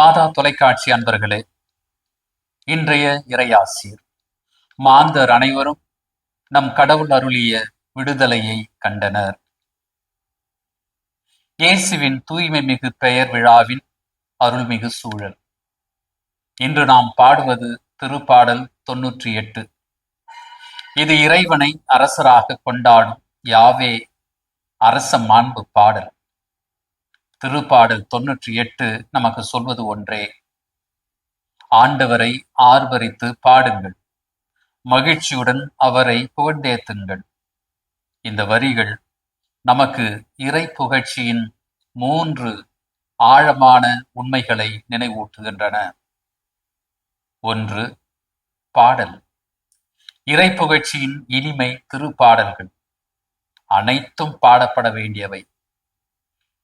மாதா தொலைக்காட்சி அன்பர்களே இன்றைய இறையாசிர். மாந்தர் அனைவரும் நம் கடவுள் அருளிய விடுதலையை கண்டனர். இயேசுவின் தூய்மை மிகு பெயர் விழாவின் அருள்மிகு சூழல். இன்று நாம் பாடுவது திருப்பாடல் தொன்னூற்றி எட்டு இது இறைவனை அரசராக கொண்டாடும் யாவே அரச மாண்பு பாடல். திருப்பாடல் தொன்னூற்றி எட்டு நமக்கு சொல்வது ஒன்றே. ஆண்டவரை ஆர்வரித்து பாடுங்கள். மகிழ்ச்சியுடன் அவரை புகழ்ந்தேத்துங்கள். இந்த வரிகள் நமக்கு இறை புகழ்ச்சியின் மூன்று ஆழமான உண்மைகளை நினைவூட்டுகின்றன. ஒன்று பாடல். இறை புகழ்ச்சியின் இனிமை திருப்பாடல்கள். அனைத்தும் பாடப்பட வேண்டியவை.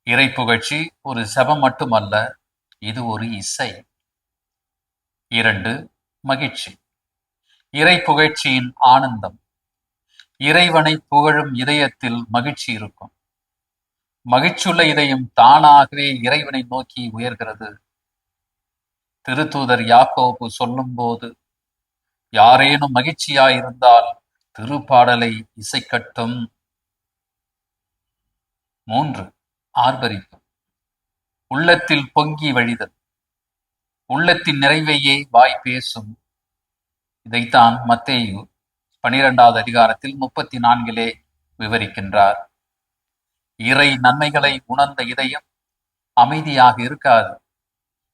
இறை புகழ்ச்சி ஒரு செபம் மட்டுமல்ல இது ஒரு இசை. இரண்டு மகிழ்ச்சி. இறை புகழ்ச்சியின் ஆனந்தம். இறைவனை புகழும் இதயத்தில் மகிழ்ச்சி இருக்கும். மகிழ்ச்சியுள்ள இதயம் தானாகவே இறைவனை நோக்கி உயர்கிறது. திருத்தூதர் யாக்கோபு சொல்லும்போது யாரேனும் மகிழ்ச்சியாயிருந்தால் திருப்பாடலை இசைக்கட்டும். மூன்று ஆர்ப்பரிப்பு உள்ளத்தில் பொங்கி வழிதல். உள்ளத்தின் நிறைவையே வாய் பேசும். இதைத்தான் மத்தேயு பனிரெண்டாவது அதிகாரத்தில் முப்பத்தி நான்கிலே விவரிக்கின்றார். இறை நன்மைகளை உணர்ந்த இதயம் அமைதியாக இருக்காது.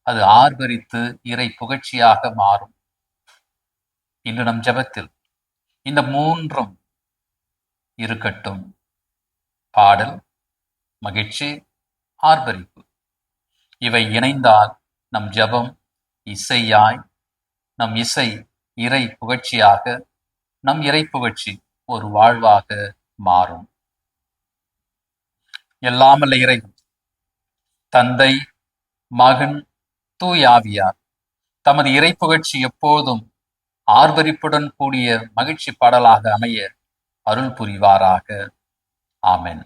அது ஆர்ப்பரித்து இறை புகழ்ச்சியாக மாறும். இன்று நம் ஜபத்தில் இந்த மூன்றும் இருக்கட்டும். பாடல் மகிழ்ச்சி ஆர்ப்பரிப்பு. இவை இணைந்தால் நம் ஜபம் இசையாய் நம் இசை இறை புகழ்ச்சியாக நம் இறை புகழ்ச்சி ஒரு வாழ்வாக மாறும். எல்லாமல்ல இறை தந்தை மகன் தூயாவியார் தமது இறை புகழ்ச்சி எப்போதும் ஆர்ப்பரிப்புடன் கூடிய மகிழ்ச்சி பாடலாக அமைய அருள் புரிவாராக. ஆமென்.